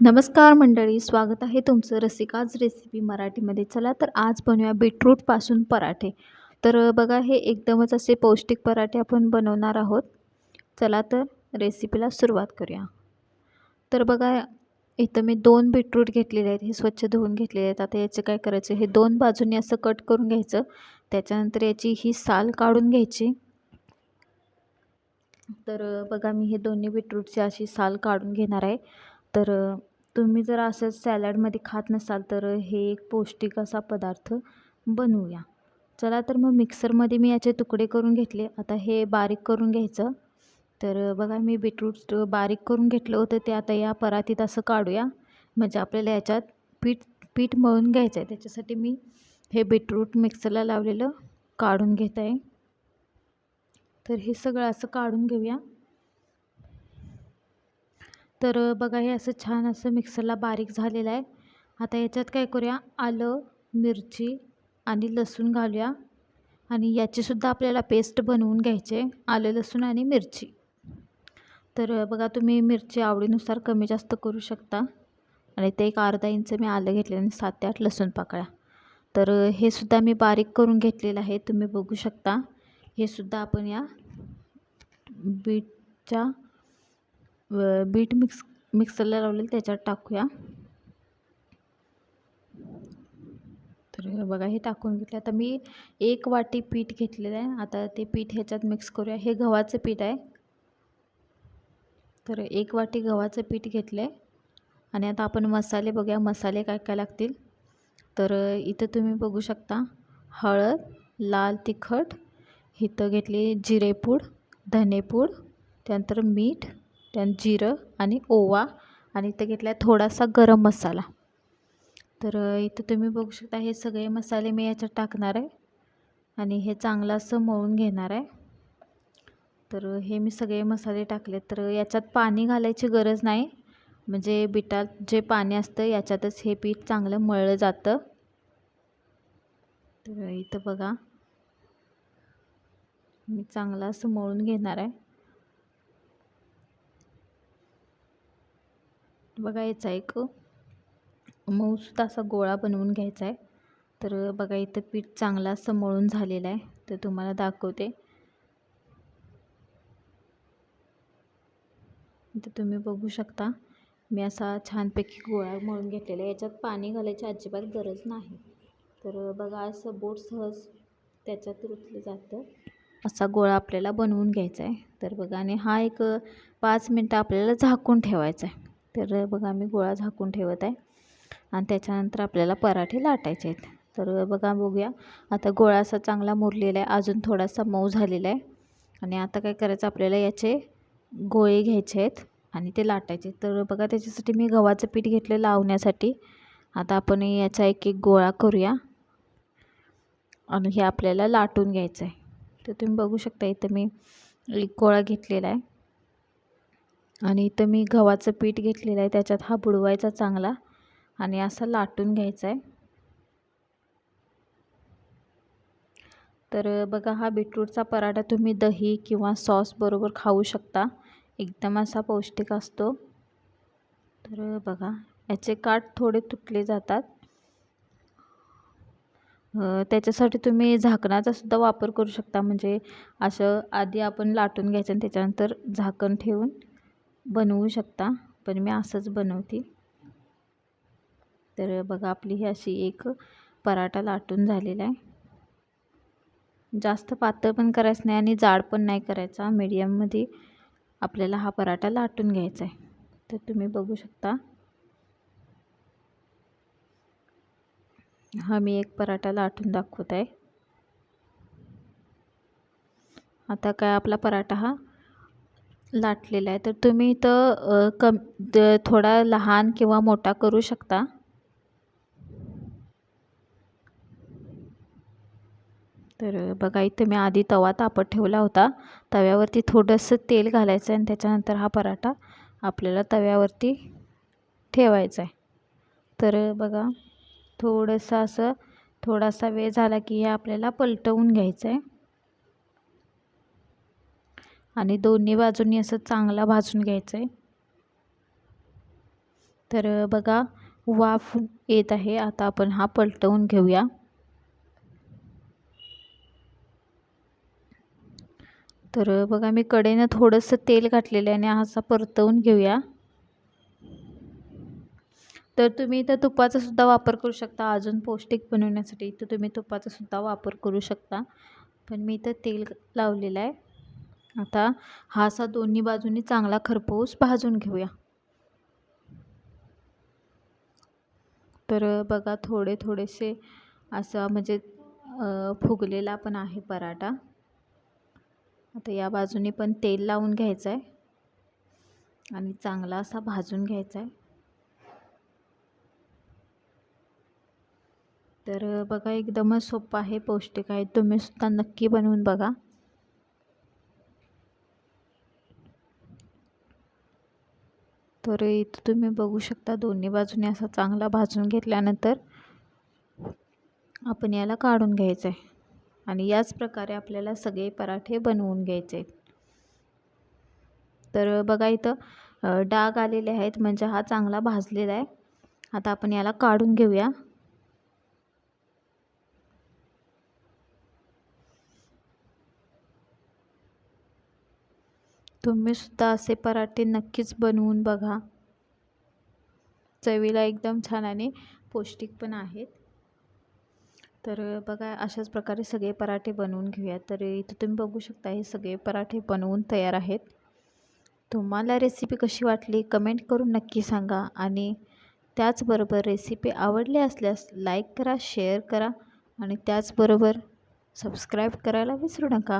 नमस्कार मंडळी स्वागत आहे तुमचं रसिकाज रेसिपी मराठीमध्ये. चला तर आज बनवूया बीटरूटपासून पराठे. तर बघा हे एकदमच असे पौष्टिक पराठे आपण बनवणार आहोत. चला तर रेसिपीला सुरुवात करूया. तर बघा इथं मी दोन बीटरूट घेतलेले आहेत. हे स्वच्छ धुवून घेतलेले आहेत. आता याचं काय करायचं? हे दोन बाजूंनी असं कट करून घ्यायचं. त्याच्यानंतर याची ही साल काढून घ्यायची. तर बघा मी हे दोन्ही बीटरूटची अशी साल काढून घेणार आहे. तर तुम्ही जर असं सॅलडमध्ये खात नसाल तर हे एक पौष्टिक असा पदार्थ बनवूया. चला तर मग मिक्सरमध्ये मी याचे तुकडे करून घेतले. आता हे बारीक करून घ्यायचं. तर बघा मी बीटरूट बारीक करून घेतलं होतं. ते आता या परातीत असं काढूया. म्हणजे आपल्याला याच्यात पीठ पीठ मळून घ्यायचं आहे त्याच्यासाठी मी हे बीटरूट मिक्सरला लावलेलं काढून घेत आहे. तर हे सगळं असं काढून घेऊया. तर बघा हे असं छान असं मिक्सरला बारीक झालेलं आहे. आता याच्यात काय करूया आलं मिरची आणि लसूण घालूया. आणि याचीसुद्धा आपल्याला पेस्ट बनवून घ्यायचे आलं लसूण आणि मिरची. तर बघा तुम्ही मिरची आवडीनुसार कमी जास्त करू शकता. आणि ते एक अर्धा इंच मी आलं घेतलेलं आणि सात ते आठ लसूण पाकळ्या. तर हे सुद्धा मी बारीक करून घेतलेलं आहे तुम्ही बघू शकता. हे सुद्धा आपण या बीटच्या बीट मिक्स मिक्सरला लावलेलं त्याच्यात टाकूया. तर बघा हे टाकून घेतलं. आता मी एक वाटी पीठ घेतलेलं आहे. आता ते पीठ ह्याच्यात मिक्स करूया. हे गव्हाचं पीठ आहे. तर एक वाटी गव्हाचं पीठ घेतलं आहे आणि आता आपण मसाले बघूया. मसाले काय काय लागतील? तर इथं तुम्ही बघू शकता. हळद लाल तिखट इथं घेतली जिरेपूड धनेपूड त्यानंतर मीठ त्यात जिरं आणि ओवा आणि इथं घेतला आहे थोडासा गरम मसाला. तर इथं तुम्ही बघू शकता हे सगळे मसाले मी याच्यात टाकणार आहे आणि हे चांगलं असं मळून घेणार आहे. तर हे मी सगळे मसाले टाकले तर याच्यात पाणी घालायची गरज नाही. म्हणजे बिटात जे पाणी असतं याच्यातच हे पीठ चांगलं मळलं जातं. तर इथं बघा. मी चांगलं असं मळून घेणार आहे. बघा याचा एक मऊसुद्धा असा गोळा बनवून घ्यायचा आहे. तर बघा इथं पीठ चांगला असं मळून झालेलं आहे. तर तुम्हाला दाखवते. तर तुम्ही बघू शकता मी असा छानपैकी गोळा मळून घेतलेला आहे. याच्यात पाणी घालायची अजिबात गरज नाही. तर बघा असं बोट सहज त्याच्यात रुतलं जातं. असा गोळा आपल्याला बनवून घ्यायचा आहे. तर बघा आणि हा एक पाच मिनटं आपल्याला झाकून ठेवायचा आहे. तर बघा मी गोळा झाकून ठेवत आहे. आणि त्याच्यानंतर आपल्याला पराठे लाटायचे आहेत. तर बघा बघूया. आता गोळा असा चांगला मुरलेला आहे. अजून थोडासा मऊ झालेला आहे. आणि आता काय करायचं आपल्याला याचे गोळे घ्यायचे आहेत आणि ते लाटायचे तर बघा त्याच्यासाठी मी गव्हाचं पीठ घेतलं लावण्यासाठी. आता आपण याचा एक एक गोळा करूया. आणि हे आपल्याला लाटून घ्यायचं आहे. तर तुम्ही बघू शकता इथं मी एक गोळा घेतलेला आहे. आणि इथं मी गव्हाचं पीठ घेतलेलं आहे त्याच्यात हा बुडवायचा चांगला आणि असा लाटून घ्यायचा आहे. तर बघा हा बीटरूटचा पराठा तुम्ही दही किंवा सॉस बरोबर खाऊ शकता. एकदम असा पौष्टिक असतो. तर बघा याचे काठ थोडे तुटले जातात. त्याच्यासाठी तुम्ही झाकणाचा सुद्धा वापर करू शकता. म्हणजे असं आधी आपण लाटून घ्यायचं आणि त्याच्यानंतर झाकण ठेवून बनवू शकता पण मी असंच बनवते. तर बघा आपली ही अशी एक पराठा लाटून झालेला आहे. जास्त पातळ पण करायचं नाही आणि जाड पण नाही करायचा. मीडियममध्ये आपल्याला हा पराठा लाटून घ्यायचा आहे. तर तुम्ही बघू शकता. हा मी एक पराठा लाटून दाखवत आहे. आता काय आपला पराठा हा लाटलेला आहे. तर तुम्ही इथं कम थोडा लहान किंवा मोठा करू शकता. तर बघा इथं मी आधी तवा तापत ठेवला होता. तव्यावरती थोडंसं तेल घालायचं आणि त्याच्यानंतर हा पराठा आपल्याला तव्यावरती ठेवायचा आहे. तर बघा थोडंसं असं थोडासा वेळ झाला की हे आपल्याला पलटवून घ्यायचं आहे. आणि दोन्ही बाजूंनी असं चांगला भाजून घ्यायचं आहे तर बघा वाफ येत आहे. आता आपण हा पलटवून घेऊया. तर बघा मी कडेनं थोडंसं तेल घातलेलं आहे आणि असा परतवून घेऊया. तर तुम्ही इथं तुपाचा सुद्धा वापर करू शकता. अजून पौष्टिक बनवण्यासाठी तर तुम्ही तुपाचा सुद्धा वापर करू शकता. पण मी इथं तेल लावलेलं आहे. आता हा असा दोन्ही बाजूनी चांगला खरपूस भाजून घेऊया. तर बघा थोडे थोडेसे असा म्हणजे फुगलेला पण आहे पराठा. आता या बाजूने पण तेल लावून घ्यायचं आहे आणि चांगला असा भाजून घ्यायचा आहे तर बघा एकदमच सोपं आहे पौष्टिक आहे. तुम्ही सुद्धा नक्की बनवून बघा. तर इथं तुम्ही बघू शकता दोन्ही बाजूने असा चांगला भाजून घेतल्यानंतर आपण याला काढून घ्यायचं आहे आणि याच प्रकारे आपल्याला सगळे पराठे बनवून घ्यायचे. तर बघा इथं डाग आलेले आहेत. म्हणजे हा चांगला भाजलेला आहे. आता आपण याला काढून घेऊया. तुम्हीसुद्धा असे पराठे नक्कीच बनवून बघा. चवीला एकदम छान आणि पौष्टिक पण आहेत. तर बघा अशाच प्रकारे सगळे पराठे बनवून घेऊया. तर इथं तुम्ही बघू शकता हे सगळे पराठे बनवून तयार आहेत. तुम्हाला रेसिपी कशी वाटली कमेंट करून नक्की सांगा. आणि त्याचबरोबर रेसिपी आवडली असल्यास लाईक करा शेअर करा. आणि त्याचबरोबर सबस्क्राईब करायला विसरू नका.